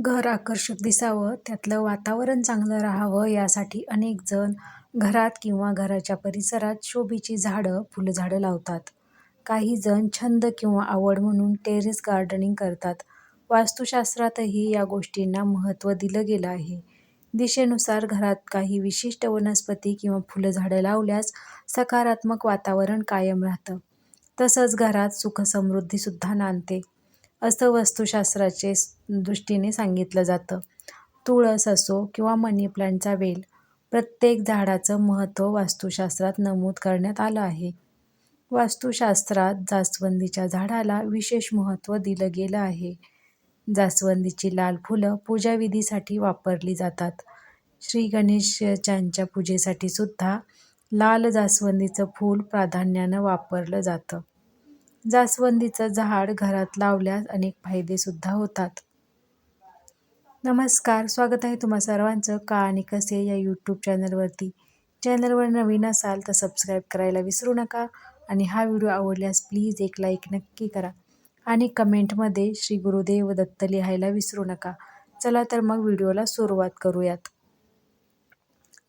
घर आकर्षक दिसावं, त्यातलं वातावरण चांगलं राहावं यासाठी अनेक जण घरात किंवा घराच्या परिसरात शोभेची झाडं, फुलझाडं लावतात. काही जण छंद किंवा आवड म्हणून टेरेस गार्डनिंग करतात. वास्तुशास्त्रातही या गोष्टींना महत्त्व दिलं गेलं आहे. दिशेनुसार घरात काही विशिष्ट वनस्पती किंवा फुलझाडं लावल्यास सकारात्मक वातावरण कायम राहतं. तसंच घरात सुखसमृद्धीसुद्धा नांदते, असं वस्तुशास्त्राचे दृष्टीने सांगितलं जातं. तुळस असो किंवा मनीप्लांटचा वेल, प्रत्येक झाडाचं महत्त्व वास्तुशास्त्रात नमूद करण्यात आलं आहे. वास्तुशास्त्रात जास्वंदीच्या झाडाला विशेष महत्त्व दिलं गेलं आहे. जास्वंदीची लाल फुलं पूजाविधीसाठी वापरली जातात. श्रीगणेशच्यांच्या पूजेसाठी सुद्धा लाल जास्वंदीचं फूल प्राधान्यानं वापरलं जातं. जास्वंदीचं झाड घरात लावल्यास अनेक फायदेसुद्धा होतात. नमस्कार, स्वागत आहे तुम्हा सर्वांचं का आणि कसे या यूट्यूब चॅनलवरती. चॅनलवर नवीन असाल तर सबस्क्राईब करायला विसरू नका आणि हा व्हिडिओ आवडल्यास प्लीज एक लाईक नक्की करा आणि कमेंटमध्ये श्री गुरुदेव दत्त लिहायला विसरू नका. चला तर मग व्हिडिओला सुरुवात करूयात.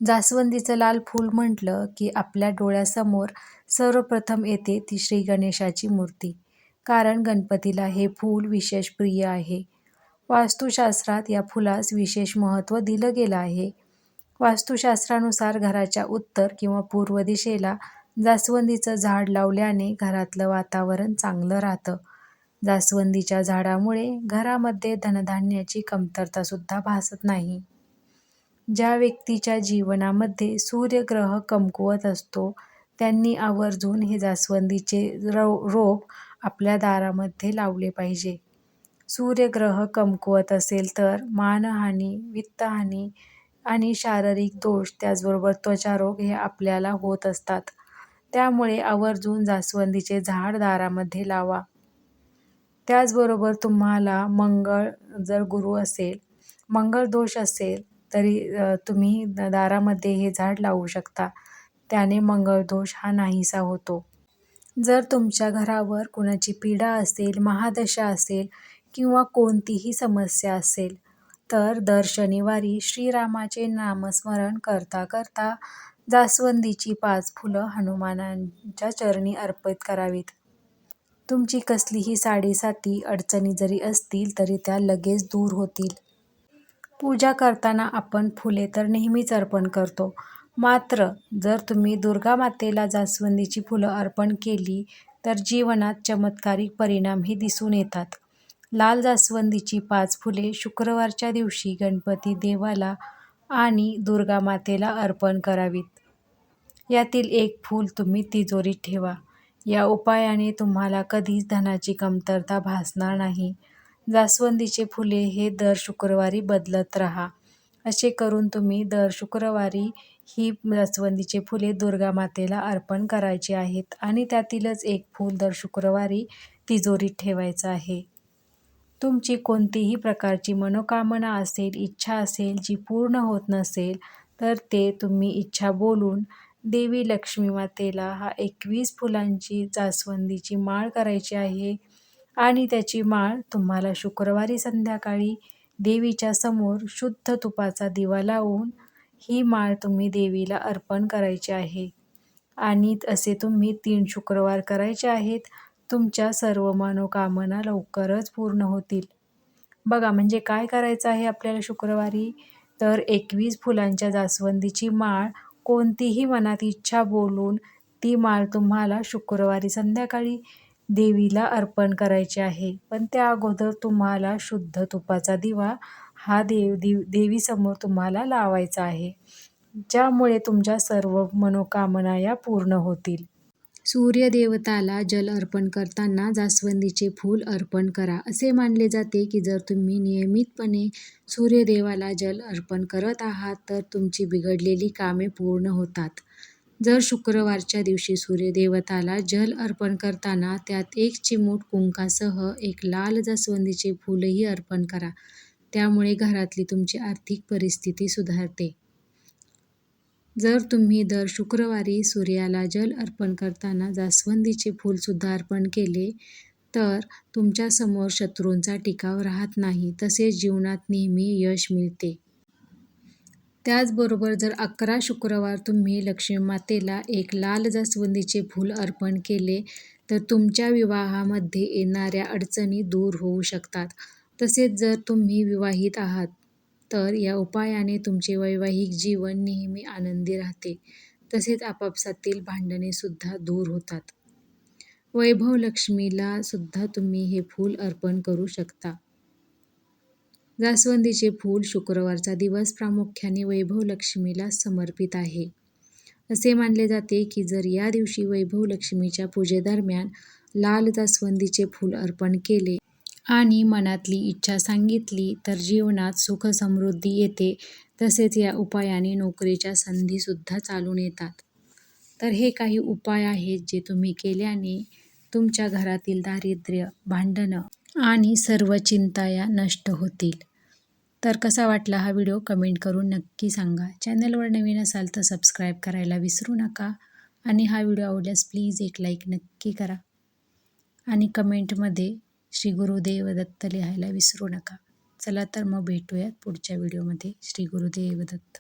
जास्वंदीचं लाल फूल म्हटलं की आपल्या डोळ्यासमोर सर्वप्रथम येते ती श्री गणेशाची मूर्ती. कारण गणपतीला हे फूल विशेष प्रिय आहे. वास्तुशास्त्रात या फुलास विशेष महत्त्व दिलं गेलं आहे. वास्तुशास्त्रानुसार घराच्या उत्तर किंवा पूर्व दिशेला जास्वंदीचं झाड लावल्याने घरातलं वातावरण चांगलं राहतं. जास्वंदीच्या झाडामुळे घरामध्ये धनधान्याची कमतरतासुद्धा भासत नाही. ज्या व्यक्तीच्या जीवनामध्ये सूर्यग्रह कमकुवत असतो त्यांनी आवर्जून हे जास्वंदीचे रोप आपल्या दारामध्ये लावले पाहिजे. सूर्यग्रह कमकुवत असेल तर मानहानी, वित्तहानी आणि शारीरिक दोष त्याचबरोबर त्वचारोग हे आपल्याला होत असतात. त्यामुळे आवर्जून जास्वंदीचे झाड दारामध्ये लावा. त्याचबरोबर तुम्हाला मंगळ जर गुरु असेल, मंगळ दोष असेल तरी तुम्ही दारामध्ये हे झाड लावू शकता. त्याने मंगळ दोष हा नाहीसा होतो. जर तुमच्या घरावर कुणाची पीडा असेल, महादशा असेल किंवा कोणतीही समस्या असेल तर दर शनिवारी श्रीरामाचे नामस्मरण करता करता जास्वंदीची पाच फुलं हनुमानांच्या चरणी अर्पित करावीत. तुमची कसलीही साडेसाती अडचणी जरी असतील तरी त्या लगेच दूर होतील. पूजा करताना आपण फुले तर नेहमीच अर्पण करतो. मात्र जर तुम्ही दुर्गामातेला जास्वंदीची फुलं अर्पण केली तर जीवनात चमत्कारिक परिणामही दिसून येतात. लाल जास्वंदीची पाच फुले शुक्रवारच्या दिवशी गणपती देवाला आणि दुर्गामातेला अर्पण करावीत. यातील एक फूल तुम्ही तिजोरीत ठेवा. या उपायाने तुम्हाला कधीच धनाची कमतरता भासणार नाही. जास्वंदीचे फुले हे दर शुक्रवारी बदलत राहा. असे करून तुम्ही दर शुक्रवारी ही जास्वंदीचे फुले दुर्गा मातेला अर्पण करायची आहेत आणि त्यातीलच एक फूल दर शुक्रवारी तिजोरीत ठेवायचं आहे. तुमची कोणतीही प्रकारची मनोकामना असेल, इच्छा असेल जी पूर्ण होत नसेल तर ते तुम्ही इच्छा बोलून देवी लक्ष्मीमातेला हा एकवीस फुलांची जास्वंदीची माळ करायची आहे आणि त्याची माळ तुम्हाला शुक्रवारी संध्याकाळी देवीच्या समोर शुद्ध तुपाचा दिवा लावून ही माळ तुम्ही देवीला अर्पण करायची आहे आणि असे तुम्ही तीन शुक्रवार करायचे आहेत. तुमच्या सर्व मनोकामना लवकरच पूर्ण होतील. बघा म्हणजे काय करायचं आहे आपल्याला शुक्रवारी तर एकवीस फुलांच्या जास्वंदीची माळ कोणतीही मनात इच्छा बोलून ती माळ तुम्हाला शुक्रवारी संध्याकाळी देवीला अर्पण करायचे आहे. पण त्या अगोदर तुम्हाला शुद्ध तुपाचा दिवा हा देव देवीसमोर तुम्हाला लावायचा आहे. ज्यामुळे तुमच्या सर्व मनोकामना या पूर्ण होतील. सूर्यदेवताला जल अर्पण करताना जास्वंदीचे फूल अर्पण करा. असे मानले जाते की जर तुम्ही नियमितपणे सूर्यदेवाला जल अर्पण करत आहात तर तुमची बिघडलेली कामे पूर्ण होतात. जर शुक्रवारच्या दिवशी सूर्यदेवताला जल अर्पण करताना त्यात एक चिमूट कुंकासह एक लाल जास्वंदीचे फूलही अर्पण करा. त्यामुळे घरातली तुमची आर्थिक परिस्थिती सुधारते. जर तुम्ही दर शुक्रवारी सूर्याला जल अर्पण करताना जास्वंदीचे फूलसुद्धा अर्पण केले तर तुमच्यासमोर शत्रूंचा टिकाव राहत नाही तसेच जीवनात नेहमी यश मिळते. त्याचबरोबर जर अकरा शुक्रवार तुम्ही लक्ष्मीमातेला एक लाल जास्वंदीचे फूल अर्पण केले तर तुमच्या विवाहामध्ये येणाऱ्या अडचणी दूर होऊ शकतात. तसेच जर तुम्ही विवाहित आहात तर या उपायाने तुमचे वैवाहिक जीवन नेहमी आनंदी राहते. तसेच आपापसातील भांडणेसुद्धा दूर होतात. वैभवलक्ष्मीला सुद्धा तुम्ही हे फूल अर्पण करू शकता. जास्वंदीचे फूल शुक्रवारचा दिवस प्रामुख्याने वैभवलक्ष्मीला समर्पित आहे. असे मानले जाते की जर या दिवशी वैभवलक्ष्मीच्या पूजेदरम्यान लाल जास्वंदीचे फूल अर्पण केले आणि मनातली इच्छा सांगितली तर जीवनात सुख-समृद्धी येते. तसेच या उपायाने नोकरीच्या संधीसुद्धा चालून येतात. तर हे काही उपाय आहेत जे तुम्ही केल्याने तुमच्या घरातील दारिद्र्य, भांडणं आणि सर्व चिंता या नष्ट होतील. तर कसा वाटला हा व्हिडिओ कमेंट करून नक्की सांगा. चॅनलवर नवीन असाल तर सबस्क्राईब करायला विसरू नका आणि हा व्हिडिओ आवडल्यास प्लीज एक लाईक नक्की करा आणि कमेंटमध्ये श्री गुरुदेव दत्त लिहायला विसरू नका. चला तर मग भेटूयात पुढच्या व्हिडिओमध्ये. श्री गुरुदेव दत्त.